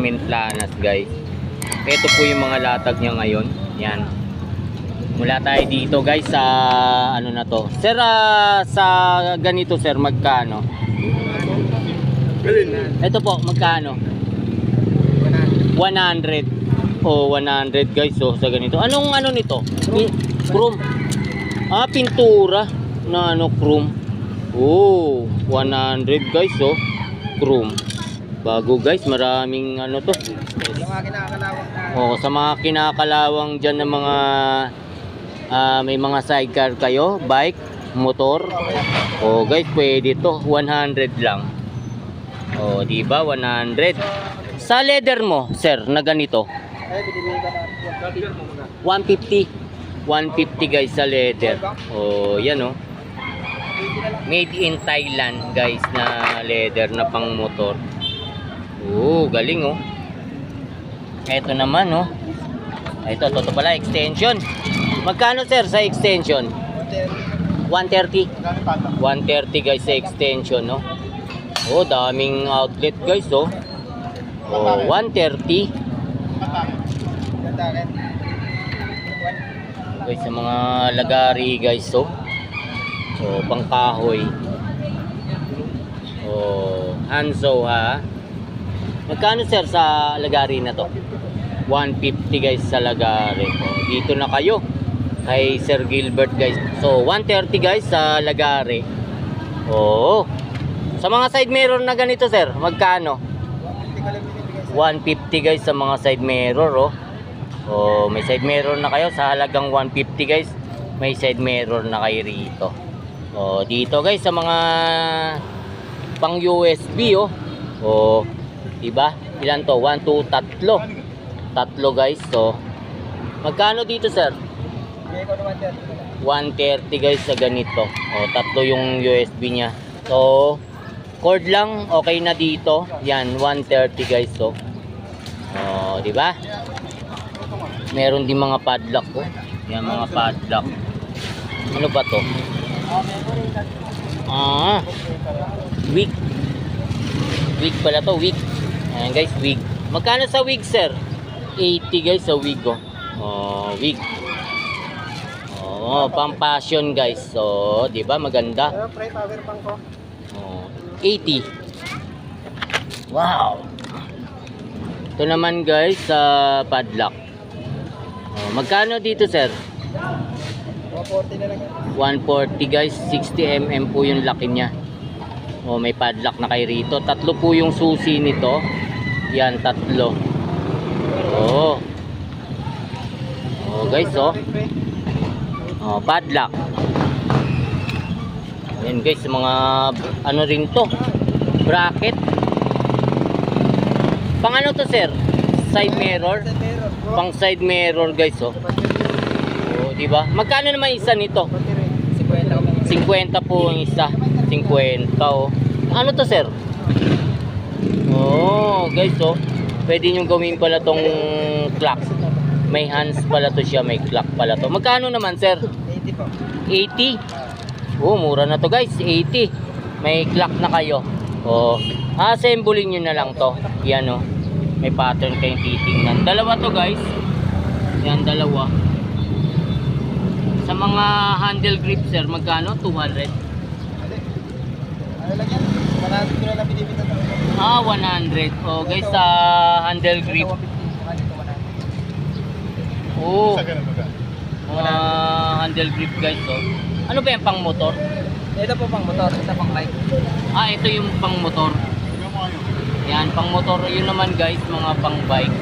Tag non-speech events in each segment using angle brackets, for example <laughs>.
Carmen Planas guys. Ito po yung mga latag niya ngayon. Yan. Mula tayo dito guys sa ano na to. Sir, ah, sa ganito sir, magkano? Ito po, magkano? 100. Oh, 100 guys oh, sa ganito. Anong ano nito? Chrome. Ah, pintura na ano chrome. Oh, 100 guys oh. Chrome. Bago guys, maraming ano to. Oh, sa mga kinakalawang diyan ng mga ah, may mga sidecar kayo, bike, motor. Oh, guys, pwede to, 100 lang. Oh, di ba? 100. Sa leather mo, sir, na ganito, ay binibigay ka na 150. 150 guys sa leather. Oh, yan oh. Made in Thailand guys na leather na pang motor. Oh, galing oh. Ito naman oh. Ito, toto pala extension. Magkano sir sa extension? 130. 130 guys sa extension no. Oh, daming outlet guys oh. Oh, 130. Ganda rin. guys sa mga lagari guys so so pangkahoy oh hanso ha magkano sir sa lagari na to? 150 guys sa lagari. Dito na kayo kay Sir Gilbert guys. So 130 guys sa lagari. Oh sa mga side mirror na ganito sir magkano? 150 guys sa mga side mirror oh. Oh, may side mirror na kayo sa halagang 150 guys. May side mirror na kayo rito. Oh, dito guys sa mga pang USB oh. Oh, 'di ba? Ilan to? 1 2 tatlo. Tatlo guys. So, magkano dito, sir? Bigay ko naman 30 130 guys sa ganito. Oh, tatlo yung USB niya. So, cord lang okay na dito. Yan, 130 guys so. Oh, 'di ba? Meron din mga padlock ko. Yan mga padlock. Ano ba 'to? Ah, wig. Wig pala to, wig. Ayan guys, wig. Magkano sa wig, sir? 80 guys sa wig oh. Oh, wig. Oh, pang passion guys. So, 'di ba maganda? Pero pre power bank ko. Oh, 80. Wow. Ito naman guys sa padlock. Oh, magkano dito, sir? 140 na lang yan. 140 guys, 60 mm po yung laki niya. Oh, may padlock na kay rito. Tatlo po yung susi nito. Yan, tatlo. Oh. Oh, guys, oh. Oh, padlock. Ayan guys, mga ano rin to. Bracket. Pang ano to, sir? Side mirror? Pang side mirror, guys, oh. Oh, di ba? Magkano naman isa nito? 50 kami. 50 po ang isa. 50 oh. Ano to sir? Guys oh. Pwede nyo gawin pala tong clock. May hands pala to siya, may clock pala to. Magkano naman sir? 80 po. 80. Oh, mura na to guys, 80. May clock na kayo. Oh, assemblein nyo na lang to. Yan oh. May pattern kayong titingnan. Dalawa to guys. Yan, dalawa. Sa mga handle grip sir, magkano? 200. Ano lang yan? 100 ko na binibita to. Ah, 100. Oh, guys, sa handle grip. Saka dito 100. Oh, mga handle grip guys, oh. Ano ba yan, pang motor? Ito po pang motor, isa pang bike. Ah, ito yung pang motor. Yan, pang motor. Yun naman guys, mga pang bike.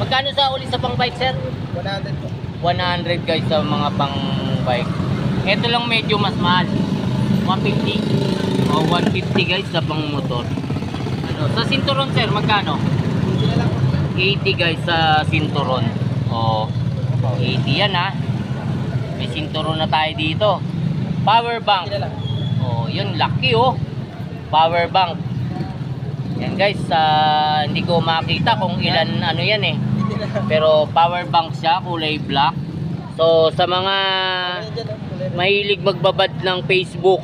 Magkano sa uli sa pang bike, sir? 100 po. 100 guys sa mga pang bike. Ito lang medyo mas mahal. 150. O, 150 guys sa pang motor. Ano, sa sinturon, sir, magkano? Hindi na lang po. 80 guys sa sinturon. Oh, 80 yan ha. May sinturon na tayo dito. Power bank. Lang. Oh, yun lucky oh. Power bank. Yan guys, sa hindi ko makita kung ilan ano yan eh. Pero power bank siya, kulay black. So sa mga mahilig magbabad ng Facebook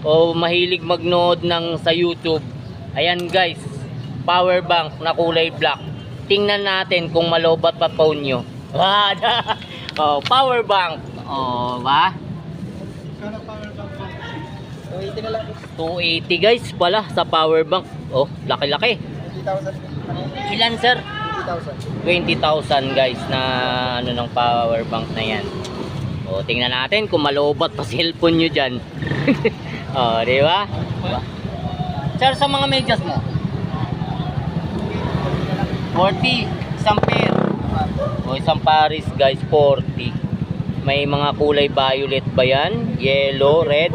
o mahilig magnood ng sa YouTube. Ayan guys. power bank na kulay black. Tingnan natin kung malobat pa phone nyo. <laughs> Oh, power bank. Oh, ba? So, 80 na lang. 280 guys pala sa power bank. Oh, laki-laki. 20,000. Ilan sir? 20,000. 20,000 guys na ano ng power bank na yan. O, tingnan natin kung malobat pa <laughs> cellphone nyo dyan. <laughs> o, di ba? Sir, sa mga medyas mo? 40, isang pair. O, isang paris guys, 40. May mga kulay violet ba yan? Yellow, red?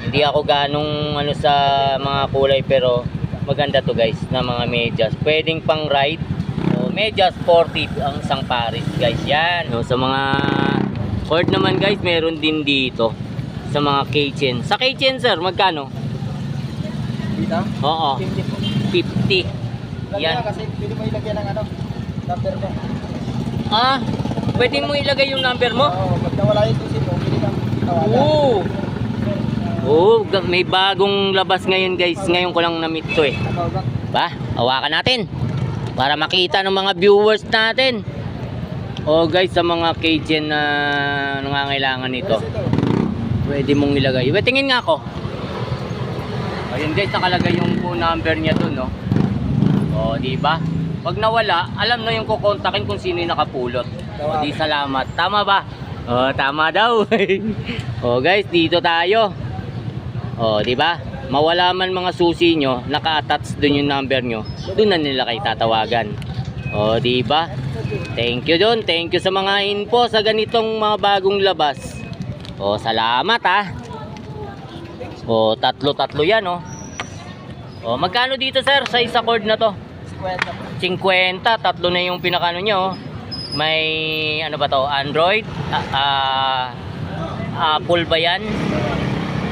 Hindi ako ganong ano sa mga kulay pero maganda to guys na mga medyas. Pwedeng pang ride. Medyas 40 ang isang paris guys. Yan. O, sa mga cord naman guys, meron din dito. Sa mga keychain. Sa keychain sir, magkano? Dito? Oo, 50 po. 50. Yan. Kasi pwede mo ilagyan ng ano, number mo. Ah, pwede mo ilagay yung number mo? Oo, pag nawala yung tusin mo, pwede kang tawagan. Oo. Oo, ga- may bagong labas ngayon guys. Ngayon ko lang na-meet to eh. Ba, hawakan natin. Para makita ng mga viewers natin. O guys, sa mga Cajun na nangangailangan nito, pwede mong ilagay. Wait, tingin nga ako. Ayun guys, nakalagay yung phone number niya dun, no? O, di ba? Pag nawala, alam na yung kukontakin kung sino yung nakapulot. O, di salamat. Tama ba? O, tama daw. <laughs> o guys, dito tayo. O, di ba? Mawala man mga susi nyo, naka-attach dun yung number nyo, dun na nila kayo tatawagan. O, ba? Thank you dun. Thank you sa mga info sa ganitong mga bagong labas. O, salamat ha. O, tatlo-tatlo yan, o. O, magkano dito, sir, sa isa cord na to? 50 po. 50, tatlo na yung pinakano nyo. May, ano ba to, Android? Ah, ah, Apple ba yan?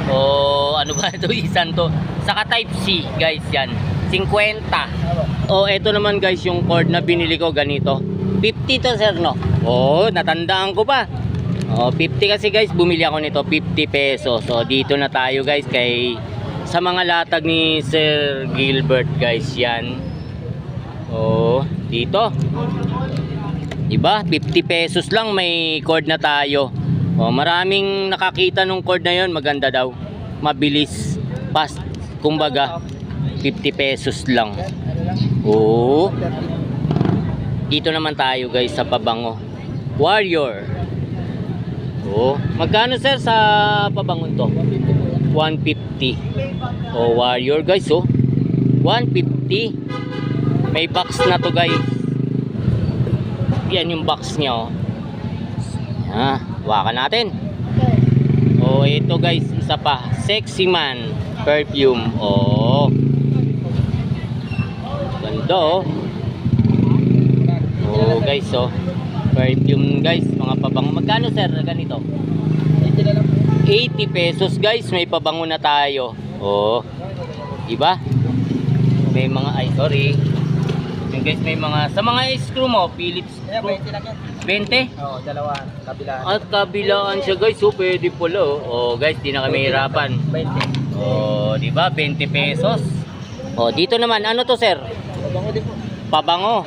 O, ano ba ito, <laughs> isan to? Saka Type C, guys, yan. 50. Ano? O, eto naman guys, yung cord na binili ko ganito. 50 to sir, no? Oo, natandaan ko pa. O, 50 kasi guys, bumili ako nito, 50 pesos. So, dito na tayo guys, kay sa mga latag ni Sir Gilbert guys, yan. O, dito. Diba? 50 pesos lang may cord na tayo. O, maraming nakakita nung cord na yon maganda daw. Mabilis. Fast. Kumbaga, 50 pesos lang. Oo. 30. Dito naman tayo guys sa pabango. Warrior. Oo. Magkano sir sa pabangon to? 150 po yan. 150. Oh, Warrior guys oh. 150. May box na to guys. Yan yung box niya oh. Ah, wakan natin. Oh, ito guys, isa pa. Sexy Man perfume. Oh. Ganda oh. Oh guys oh. Perfume guys, mga pabango. Magkano sir ganito? 80 na lang po. 80 pesos guys, may pabango na tayo. Oh, diba? May mga ay sorry. Yung guys may mga sa mga screw mo, Philips screw 20 lang yan. 20. Oo, dalawa. Kabila. At kabilaan siya guys, so pwede pala oh. Oh guys, di na kami hirapan. 20. Oh, di ba? 20 pesos. Oh, dito naman ano to sir? Mabango din po. pabango.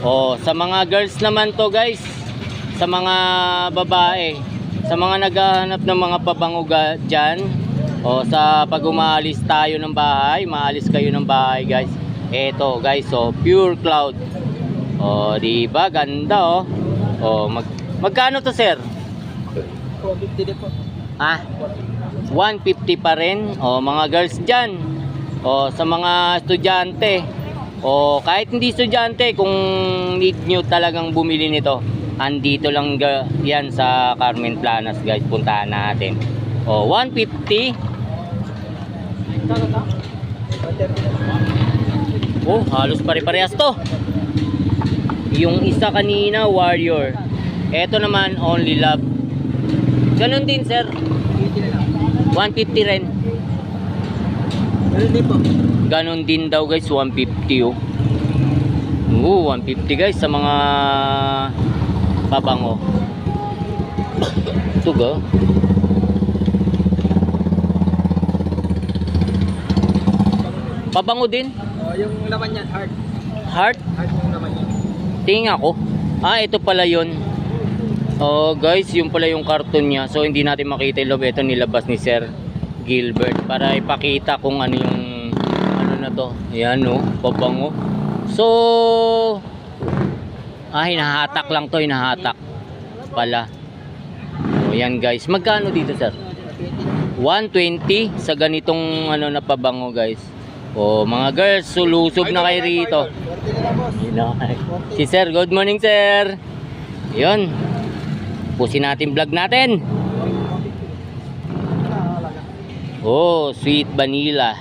O, sa mga girls naman to guys, sa mga babae, sa mga naghahanap ng mga pabango dyan, o sa pag umaalis tayo ng bahay, maalis kayo ng bahay guys, eto guys, so pure cloud. O, di ba Ganda oh. O, mag magkano to sir? 450 din po. Ah, 150 pa rin. O, mga girls dyan. O, sa mga estudyante. O, kahit hindi estudyante, kung need nyo talagang bumili nito, andito lang yan sa Carmen Planas, guys. Puntahan natin. O, 150. 130 na lang. Oh, halos pare-parehas to. Yung isa kanina, Warrior. Eto naman, Only Love. Ganon din, sir. 80 na lang. 150 rin. Meron din po. Ganon din daw guys, 150 oh. Oo, 150 guys sa mga pabango. Ito ga. Pabango din. Oh, yung laman niyan. Heart. Laman niya. Tingin ako. Ah, ito pala yun. Oh, guys, yung pala yung karton niya. So, hindi natin makita yung loob. Ito nilabas ni Sir Gilbert para ipakita kung ano yung ano na to. Ayan, no? Pabango. So, ah, hinahatak lang to. Hinahatak pala. Oh, yan, guys. Magkano dito, Sir? 120 sa ganitong ano na pabango, guys. Oh, mga girls, sulusob na kayo rito. Si Sir, good morning Sir. Yun. Pusin natin vlog natin. Oh, sweet vanilla.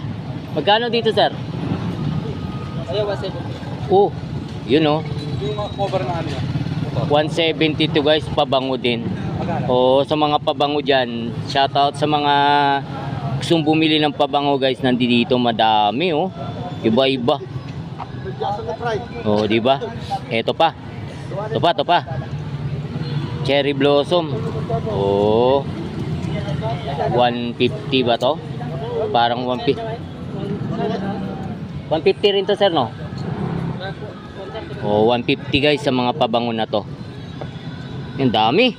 Magkano dito Sir? Oh, yun oh. Yung cover na ano. 172 guys, pabango din. Oh, sa mga pabango dyan, shoutout sa mga gustong bumili ng pabango guys, nandito madami oh. Iba-iba. Oh, di ba? Ito pa. Ito pa, ito pa. Cherry blossom. Oh. 150 ba to? Parang 150. 150 rin to, sir, no? Oh, 150 guys sa mga pabango na to. Yung dami.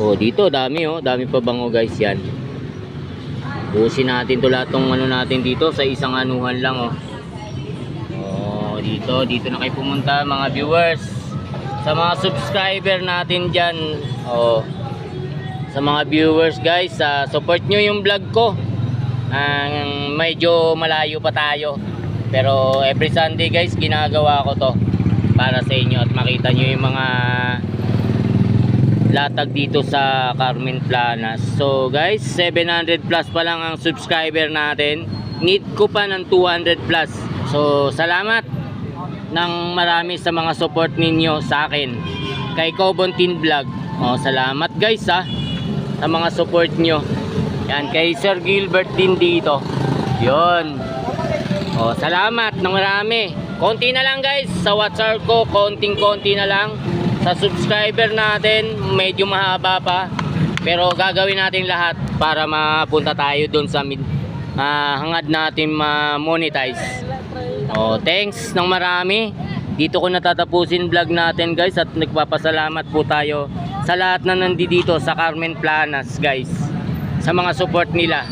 Oh, dito dami oh, dami pabango guys 'yan. Busin natin to lahat ng ano natin dito sa isang anuhan lang oh. Oh, dito, dito na kayo pumunta mga viewers. Sa mga subscriber natin diyan, oh. Sa mga viewers guys, sa support nyo yung vlog ko. Ang medyo malayo pa tayo. Pero every Sunday guys, ginagawa ko to para sa inyo at makita nyo yung mga latag dito sa Carmen Planas. So guys, 700 plus pa lang ang subscriber natin. Need ko pa ng 200 plus. So salamat ng marami sa mga support ninyo sa akin. Kay Cobontin Vlog. Oh, salamat guys ha sa mga support nyo. Yan, kay Sir Gilbert din dito. Yon. Oh, salamat ng marami. Konti na lang guys sa WhatsApp ko, konting-konti na lang. Sa subscriber natin, medyo mahaba pa. Pero gagawin natin lahat para mapunta tayo doon sa mid, ah, hangad natin ma-monetize. Oh, thanks ng marami. Dito ko natatapusin vlog natin guys at nagpapasalamat po tayo sa lahat na nandito sa Carmen Planas guys. Sa mga support nila.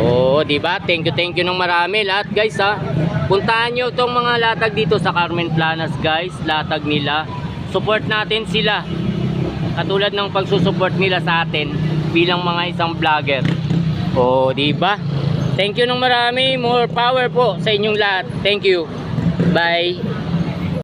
Oo, di ba? Thank you, thank you ng marami lahat guys ha. Puntahan nyo itong mga latag dito sa Carmen Planas guys. Latag nila. Support natin sila. Katulad ng pagsusupport nila sa atin bilang mga isang vlogger. Oo, di ba? Thank you ng marami. More power po sa inyong lahat. Thank you. Bye.